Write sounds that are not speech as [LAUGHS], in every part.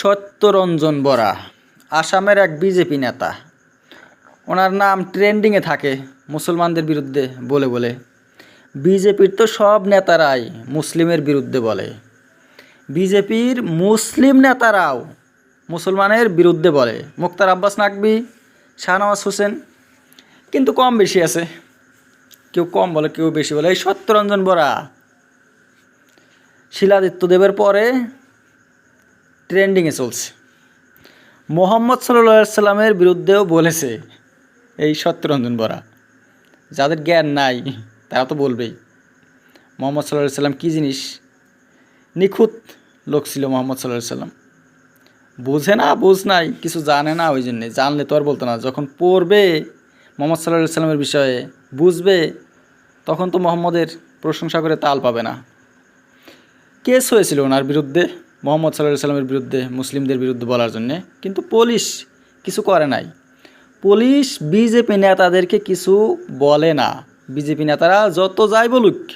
সত্যরঞ্জন বরা, আসামের এক বিজেপি নেতা। ওনার নাম ট্রেন্ডিংয়ে থাকে মুসলমানদের বিরুদ্ধে বলে বলে। বিজেপির তো সব নেতারাই মুসলিমের বিরুদ্ধে বলে। বিজেপির মুসলিম নেতারাও মুসলমানের বিরুদ্ধে বলে। মুক্তার আব্বাস নাকবি, শাহনওয়াজ হোসেন, কিন্তু কম বেশি আছে। কেউ কম বলে, কেউ বেশি বলে। এই সত্যরঞ্জন বরা, শিলাদিত্য দেবের পরে ট্রেন্ডিংয়ে চলছে। মোহাম্মদ সাল্লা সাল্লামের বিরুদ্ধেও বলেছে এই সত্যরঞ্জন বরা। যাদের জ্ঞান নাই, তারা তো বলবেই। মোহাম্মদ সাল্লাহ সাল্লাম কী জিনিস? নিখুঁত লোক ছিল মোহাম্মদ সাল্লাহ সাল্লাম। বুঝে না, বোঝ নাই, কিছু জানে না ওই জন্যে। জানলে তো আর বলতো না, যখন পড়বে মোহাম্মদ সাল্লাহ সাল্লামের বিষয়ে, বুঝবে, তখন তো মোহাম্মদের প্রশংসা করে তাল পাবে না। কেস হয়েছিল ওনার বিরুদ্ধে। মোহাম্মদ সাল্লাহ সাল্লামের বিরুদ্ধে, মুসলিমদের বিরুদ্ধে বলার জন্যে। কিন্তু পুলিশ কিছু করে নাই। পুলিশ বিজেপি নেতাদেরকে কিছু বলে না। বিজেপি নেতারা যত যাই বলুক,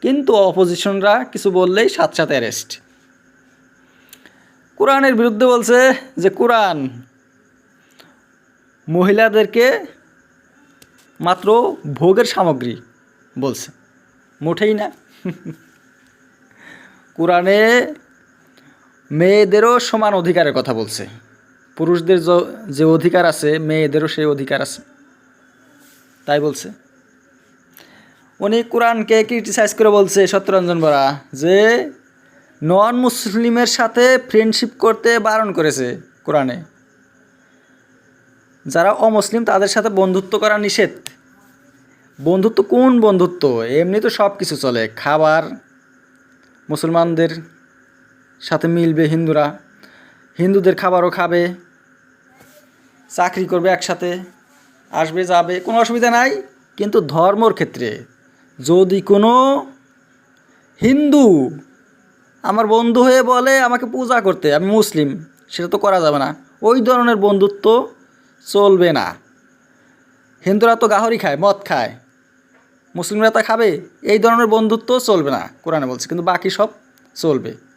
কিন্তু অপোজিশনরা কিছু বললেই সাথে সাথে অ্যারেস্ট কোরআনের বিরুদ্ধে বলছে যে, কোরআন মহিলাদেরকে মাত্র ভোগের সামগ্রী বলছে। মোটেই না। [LAUGHS] কোরআনে মেয়েদেরও সমান অধিকারের কথা বলছে। পুরুষদের যে অধিকার আছে, মেয়েদেরও সেই অধিকার আছে। তাই বলছে। উনি কোরআনকে ক্রিটিসাইজ করে বলছে, সত্যরঞ্জন বরা যে নন মুসলিমের সাথে ফ্রেন্ডশিপ করতে বারণ করেছে কোরআনে। যারা অমুসলিম, তাদের সাথে বন্ধুত্ব করা নিষেধ। বন্ধুত্ব কোন বন্ধুত্ব? এমনি তো সব কিছু চলে। খাবার, মুসলমানদের সাথে মিলবে হিন্দুরা। হিন্দুদের খাবারও খাবে, চাকরি করবে একসাথে, আসবে, যাবে, কোনো অসুবিধা নাই। কিন্তু ধর্মর ক্ষেত্রে যদি কোনো হিন্দু আমার বন্ধু হয়ে বলে আমাকে পূজা করতে, আমি মুসলিম, সেটা তো করা যাবে না। ওই ধরনের বন্ধুত্ব চলবে না। হিন্দুরা তো গাহরি খায়, মদ খায়। মুসলিমরা তা খাবে, এই ধরনের বন্ধুত্ব চলবে না, কোরআনে বলছে, কিন্তু বাকি সব চলবে।